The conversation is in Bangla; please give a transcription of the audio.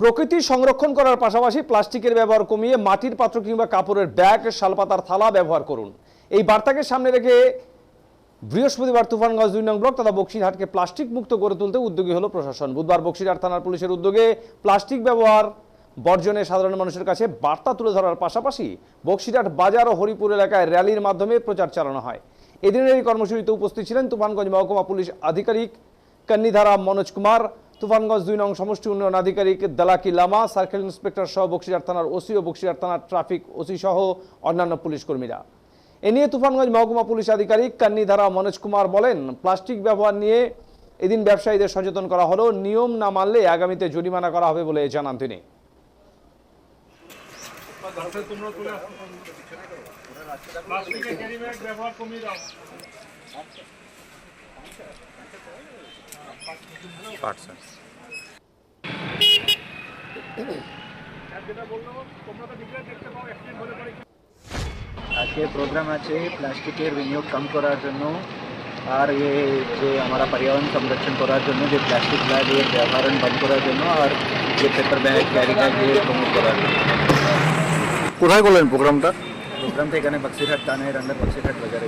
প্রকৃতি সংরক্ষণ করার পাশাপাশি প্লাস্টিকের ব্যবহার কমিয়ে মাটির পাত্র কিংবা কাপড়ের ব্যাগ, শালপাতার থালা ব্যবহার করুন। এই বার্তাকে সামনে রেখে বৃহস্পতিবার তুফানগঞ্জ দুই নং ব্লক তথা বক্সিরহাটকে প্লাস্টিক মুক্ত করে তুলতে উদ্যোগী হলো প্রশাসন। বুধবার বক্সিরহাট থানার পুলিশের উদ্যোগে প্লাস্টিক ব্যবহার বর্জনে সাধারণ মানুষের কাছে বার্তা তুলে ধরার পাশাপাশি বক্সিরহাট বাজার ও হরিপুর এলাকায় র্যালির মাধ্যমে প্রচার চালানো হয়। এদিনের এই কর্মসূচিতে উপস্থিত ছিলেন তুফানগঞ্জ মহকুমা পুলিশ আধিকারিক কন্নিধারা মনোজ কুমার তুফানগঞ্জ দুই নং সমষ্টি উন্নয়ন আধিকারিক দালাকি লামা, সার্কেল ইন্সপেক্টর সহ বক্সিরহাট থানার ওসি ও বক্সিরহাট থানার ট্রাফিক ওসি সহ অন্যান্য পুলিশ কর্মীরা। এ নিয়ে তুফানগঞ্জ মহকুমা পুলিশ আধিকারিক কান্নিধারা মনোজ কুমার বলেন, প্লাস্টিক ব্যবহার নিয়ে এদিন ব্যবসায়ীদের সচেতন করা হলো নিয়ম না মানলে আগামীতে জরিমানা করা হবে বলে জানান তিনি। ব্যবহার কমিয়ে দাও। আর যেটা বললাম তোমরা তো নিজেরাই দেখতে পাও অ্যাক্সিডেন্ট হলে পরে কি আজকে প্রোগ্রাম আছে প্লাস্টিকের বিনিয়োগ কম করার জন্য আর এ যে আমরা पर्यावरण संरक्षण করার জন্য যে প্লাস্টিক ব্যাগ এর ব্যবহার বন্ধ করার জন্য আর যে পেপার ব্যাগ ক্যারি ব্যাগ এর প্রমোট করার জন্য কোথায় করলেন প্রোগ্রামটা প্রোগ্রামটা এখানে বক্সিরহাট থানের আন্ডার বক্সিরহাট বাজারে